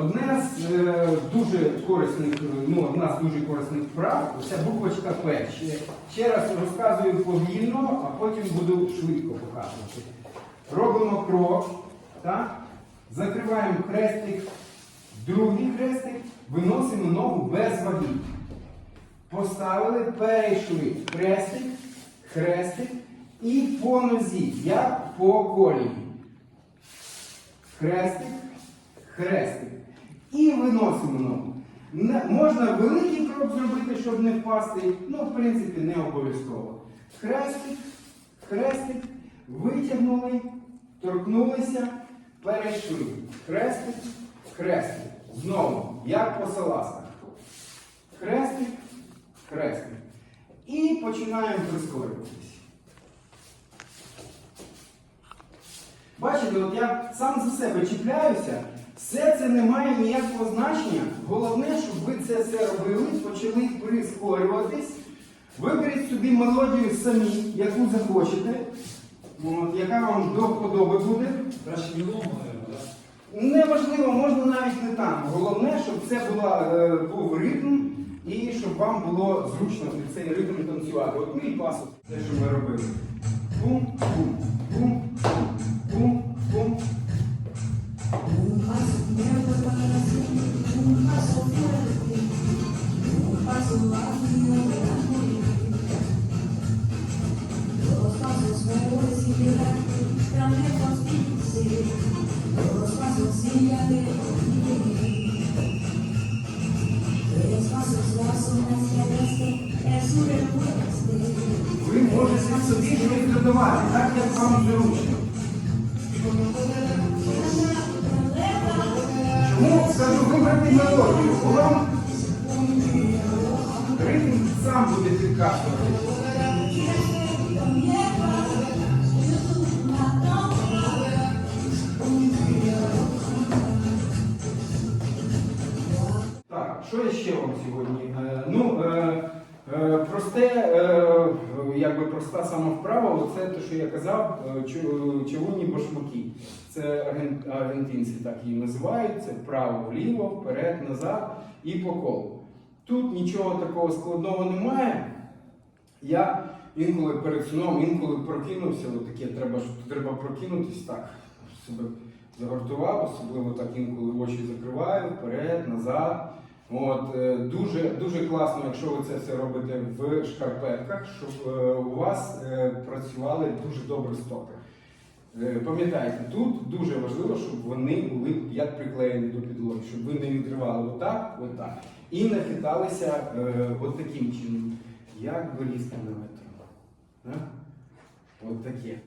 Одне з е, дуже корисних, е, ну, одна з дуже корисних вправ це буквочка П. Ще, ще раз розказую повільно, а потім буду швидко показувати. Робимо крок, так? закриваємо хрестик, другий хрестик, виносимо ногу без ваги. Поставили, перейшли хрестик, хрестик і по нозі, як по колії. Хрестик, хрестик. І виносимо ногу. Можна великий крок зробити, щоб не впасти. Ну, в принципі, не обов'язково. Хрестик, хрестик, витягнули, торкнулися, перейшли. Хрестик, хрестик. Знову, як по салазках. Хрестик, хрестик. І починаємо прискорюватися. Бачите, от я сам за себе чіпляюся, все це не має ніякого значення. Головне, щоб ви це все робили, почали прискорюватись. Виберіть собі мелодію самі, яку захочете, от, яка вам до вподоби буде. Краще вілом, так? Неважливо, можна навіть не там. Головне, щоб це була, е, був ритм і щоб вам було зручно під цей ритм танцювати. От мій пасок, те, що ми робили. Бум, бум, бум, Ви можете собі щось додавати, так як вам зручно. Чому скажу вибрати мелодію? Вам ритм сам буде підказувати. Так, що я ще вам сьогодні? Е, ну, е, е, просте, проста сама вправа, це те, що я казав, е, човунні башмаки. Це аргентинці так її називають. Це вправо-вліво, вперед, назад і по колу. Тут нічого такого складного немає. Я інколи перед сном, інколи прокинувся, таке треба, треба прокинутись так, себе загортував, особливо так інколи очі закриваю, вперед, назад. От, е, дуже, дуже класно, якщо ви це все робите в шкарпетках, щоб е, у вас е, працювали дуже добре стопи. Пам'ятайте, тут дуже важливо, щоб вони були як приклеєні до підлоги, щоб ви не відривали отак, отак. І не хиталися е, от таким чином, як вилізти на метро. От таке.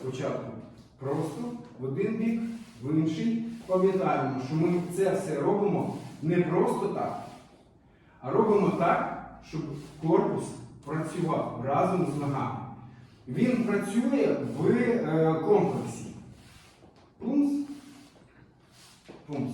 Спочатку просто в один бік, в інший. Пам'ятаємо, що ми це все робимо не просто так, а робимо так, щоб корпус працював разом з ногами. Він працює в е, комплексі. Пумс, пумс.